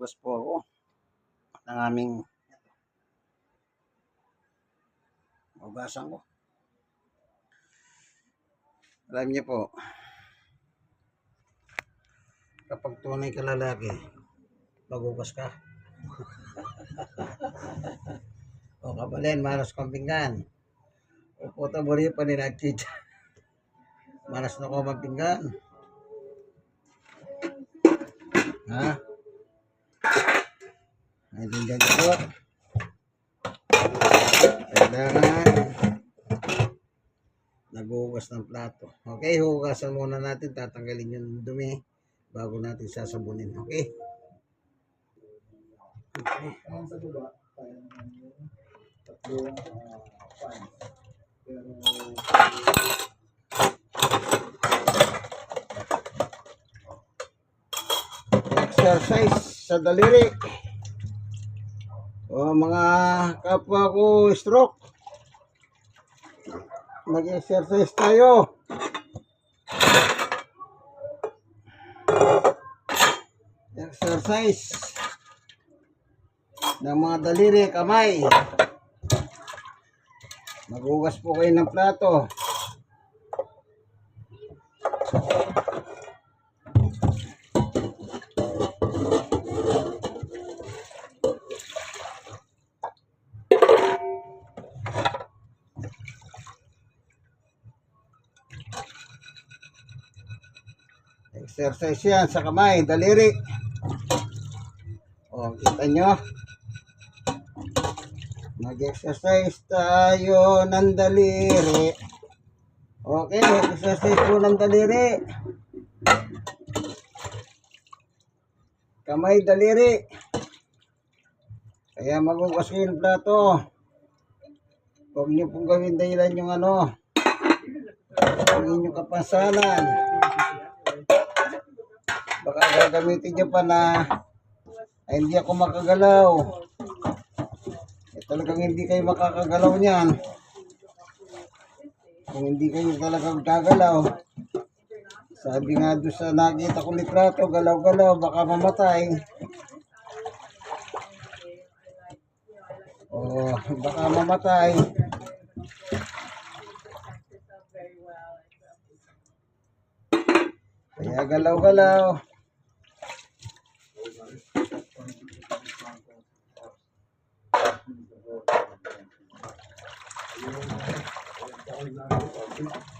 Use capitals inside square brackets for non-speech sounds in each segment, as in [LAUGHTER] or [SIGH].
Tapos po ako ng aming ugasan ko. Alam niyo po, kapag tunay ka lalaki, magugas ka. [LAUGHS] o kabalin, malas kang pinggan. O puta mo rin pa nila chicha. Malas na ko magpinggan. Ha? Niyo po. Kailangan naghuhugas ng plato. Okay, hugasan muna natin. Tatanggalin yung dumi bago natin sasabunin. Okay? Okay. Exercise sa daliri. O mga kapwa ko stroke. Mag-exercise tayo. Exercise ng mga daliri, kamay. Maghugas po kayo ng plato. Exercise yan sa kamay, daliri. O, kita nyo? Mag-exercise tayo ng daliri. Okay, exercise po ng daliri. Kamay, daliri. Kaya magugas kayo ng plato. Huwag niyo pong gawin dahilan yung ano, ang inyong kapansanan. Baka gagamitin niyo pa na ay hindi ako makagalaw. Eh, talagang hindi kayo makakagalaw niyan. Kung hindi kayo talagang gagalaw. Sabi nga doon sa nakita ko litrato, galaw-galaw, baka mamatay. O, baka mamatay. Kaya galaw-galaw. 你们，我教你们怎么去。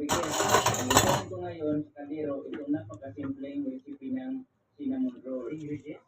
kabigyan, ang gagawin ko ngayon sa kaldero, itong napakasimpleng recipe ng cinnamon roll. Wait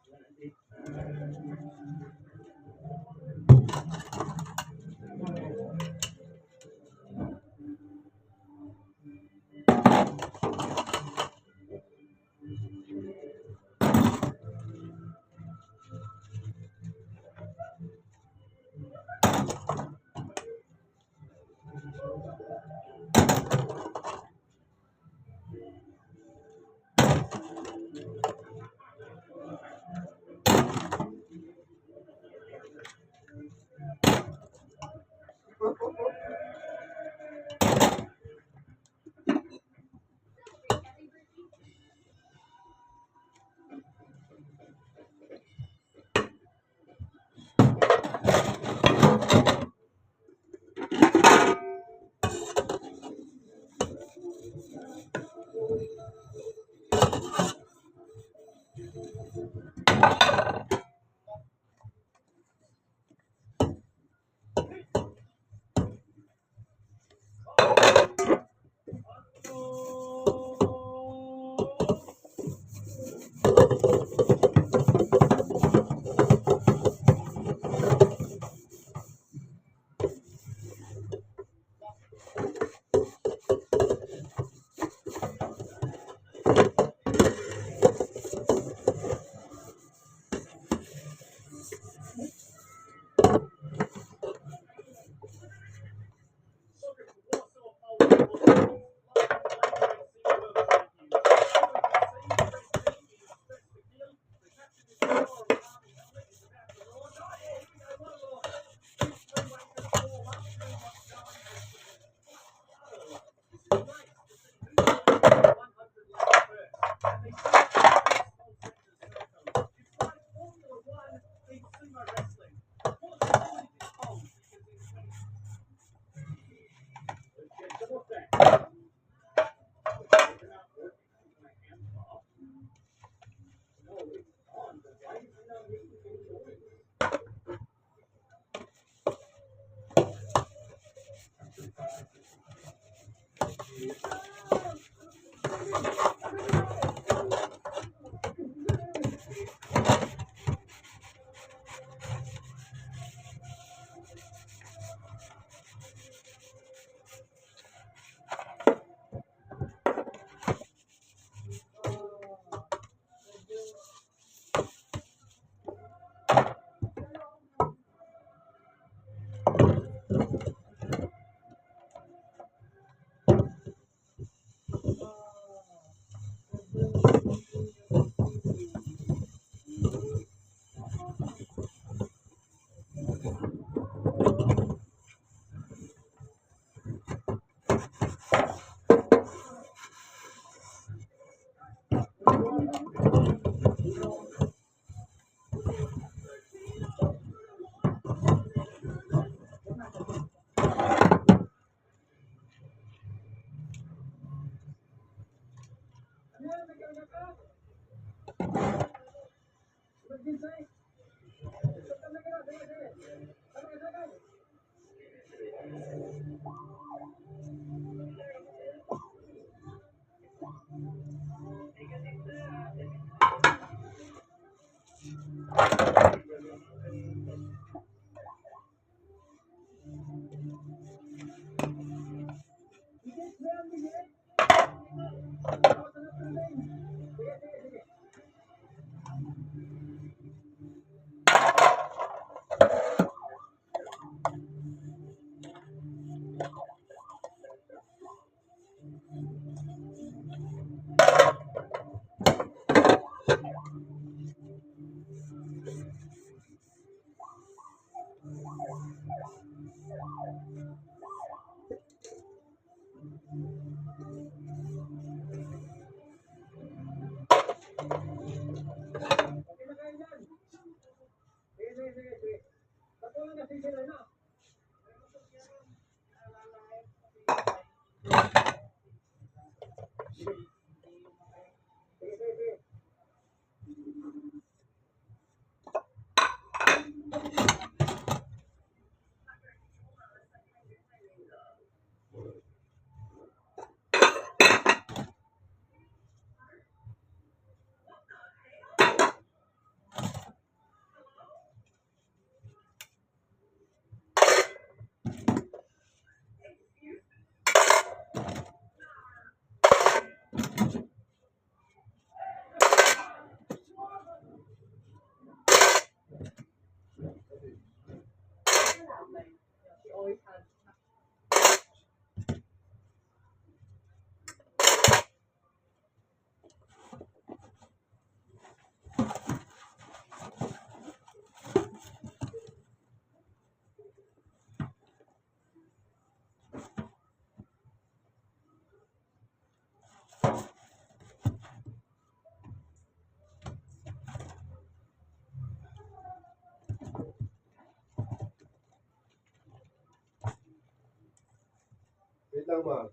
Ano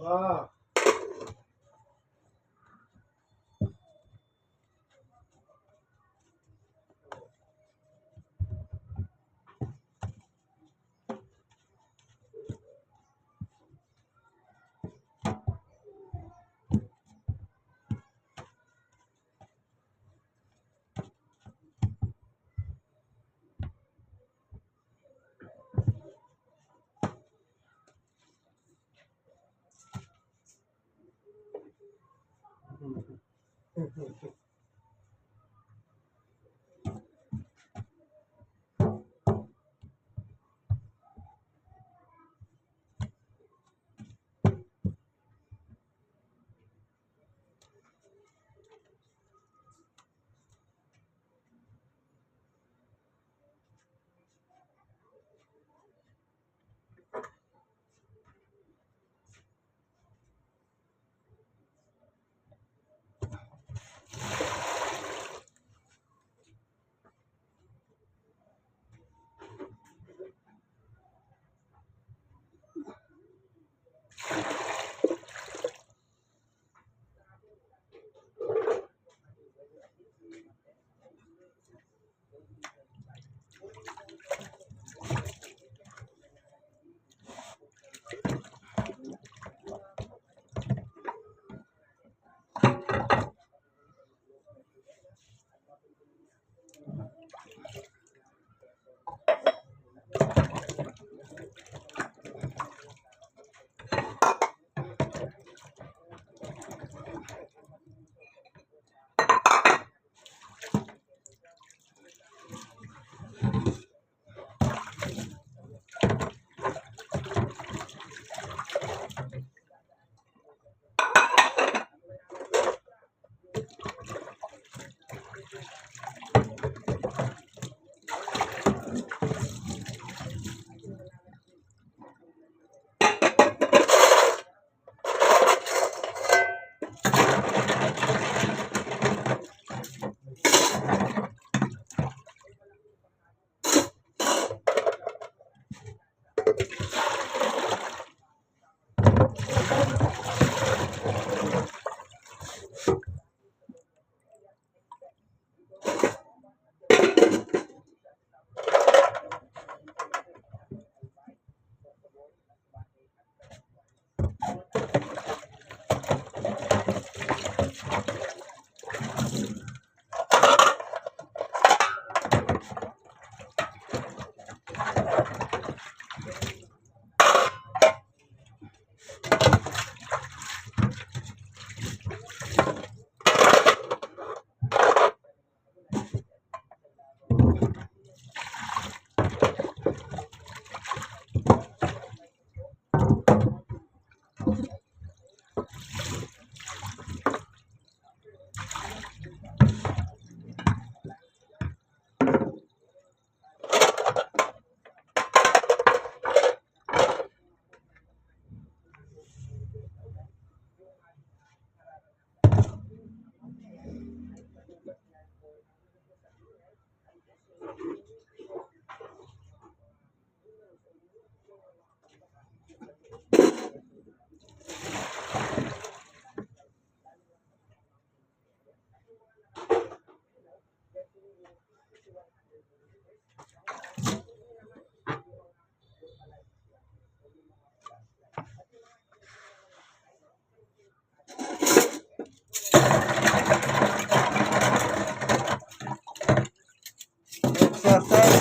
Wow.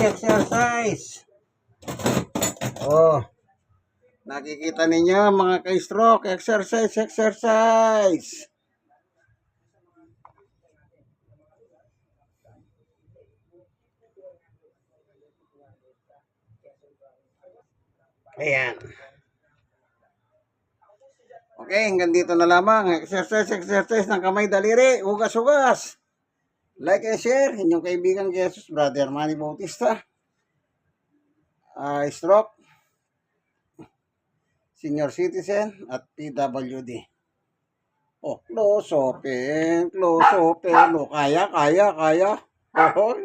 Exercise. Oh. Nakikita ninyo mga ka-stroke, exercise, exercise. Ayan. Okay, hanggang dito na lamang. Exercise, exercise ng kamay daliri. Ugas-ugas. Like and share. Inyong kaibigan Jesus, Brother Manny Bautista. Ah, stroke. Senior citizen at PWD. Oh, close open, close open. Oh, kaya, kaya, kaya. Oh,